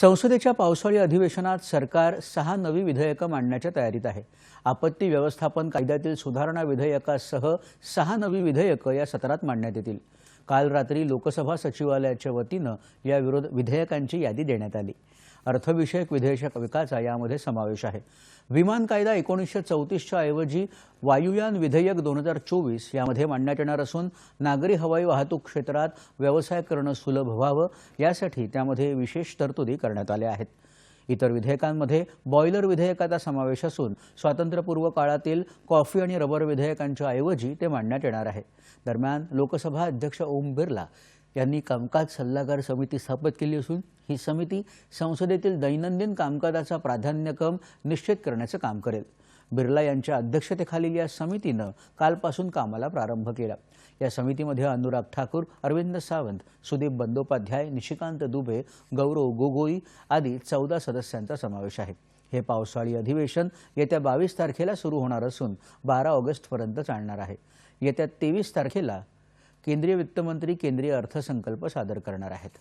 संसदेच्या पावसाळी अधिवेशनात सरकार सहा नवी विधेयकं मांडण्याच्या तयारीत आहे. आपत्ती व्यवस्थापन कायद्यातील सुधारणा विधेयकासह सहा नवी विधेयकं या सत्रात मांडण्यात येतील. काल रात्री लोकसभा सचिवालयाच्या वतीनं या विरोध विधेयकांची यादी देण्यात आली. अर्थविषयक विधेयक विकासा यामध्ये समावेश आहे. विमान कायदा एकोणीसशे चौतीसच्या ऐवजी वायुयान विधेयक दोन हजार चोवीस यामध्ये मांडण्यात येणार असून नागरी हवाई वाहतूक क्षेत्रात व्यवसाय करणं सुलभ व्हावं यासाठी त्यामध्ये विशेष तरतुदी करण्यात आल्या आहेत. इतर विधेयकांमध्ये बॉयलर विधेयकाचा समावेश असून स्वातंत्र्यपूर्व काळातील कॉफी आणि रबर विधेयकांच्या ऐवजी ते मांडण्यात येणार आहे. दरम्यान लोकसभा अध्यक्ष ओम बिर्ला यांनी कामकाज सल्लागार समिती स्थापित केली असून ही समिती संसदेतील दैनंदिन कामकाजाचा प्राधान्यक्रम निश्चित करण्याचं काम करेल. बिर्ला यांच्या अध्यक्षतेखालील या समितीनं कालपासून कामाला प्रारंभ केला. या समितीमध्ये अनुराग ठाकूर अरविंद सावंत सुदीप बंदोपाध्याय निशिकांत दुबे गौरव गोगोई आदी चौदा सदस्यांचा समावेश आहे. हे पावसाळी अधिवेशन येत्या बावीस तारखेला सुरू होणार असून बारा ऑगस्टपर्यंत चालणार आहे. येत्या तेवीस तारखेला केंद्रीय वित्तमंत्री केंद्रीय अर्थसंकल्प सादर करणार आहेत.